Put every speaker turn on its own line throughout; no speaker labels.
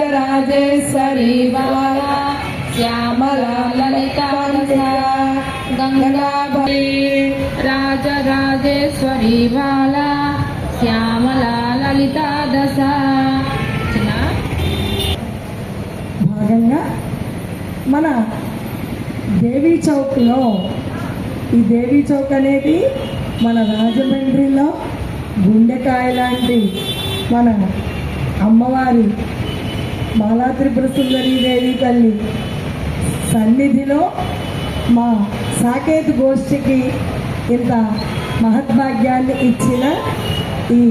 రాజరాజేశ్వరి బాలా శ్యామల లలిత గంగాభరి రాజరాజేశ్వరి బాలా శ్యామల దశ.
భాగంగా మన దేవీ చౌక్లో ఈ దేవీ చౌక్ అనేది మన రాజమండ్రిలో గుండెకాయ లాంటి మన అమ్మవారి మాలా త్రిపుర సుందరి దేవి తల్లి సన్నిధిలో మా సాకేత్ గోష్ఠికి ఇంత మహద్భాగ్యాన్ని ఇచ్చిన ఈ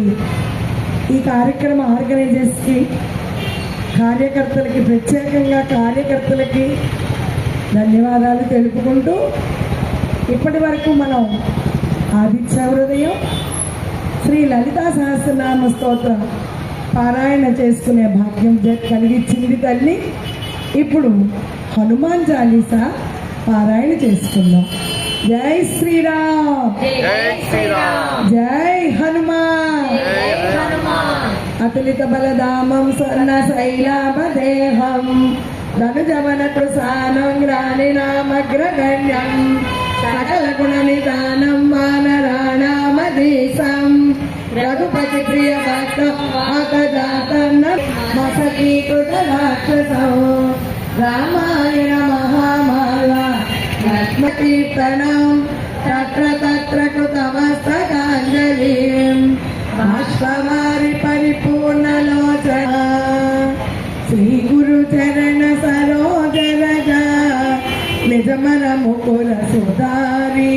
ఈ కార్యక్రమ ఆర్గనైజర్స్కి కార్యకర్తలకి ప్రత్యేకంగా కార్యకర్తలకి ధన్యవాదాలు తెలుపుకుంటూ ఇప్పటి వరకు మనం ఆదిత్య హృదయం శ్రీ లలితా సహస్రనామ స్తోత్రం పారాయణ చేసుకునే భాగ్యం కలిగించింది తల్లి. ఇప్పుడు హనుమాన్ చాలీసా పారాయణ చేసుకుందాం. జై శ్రీరామ్.
జై
హనుమాన్. అతులిత బలదామం స్వర్ణ శైలాపదేహం ధనుజవన కృసానం గ్రాణినామగ్రగణ్యం సకల గుణ నిదానం వానరాణామదీశం ప్రియ మసకీకృత రాక్షసం రామాయణ మహామాల రత్నకీర్తనం తత్ర తత్ర కృతమస్తకాంజలిం బాష్పవారి పరిపూర్ణలోచన శ్రీ గురు చరణ సరోజ రజ నిజమన ముకుల సుధారి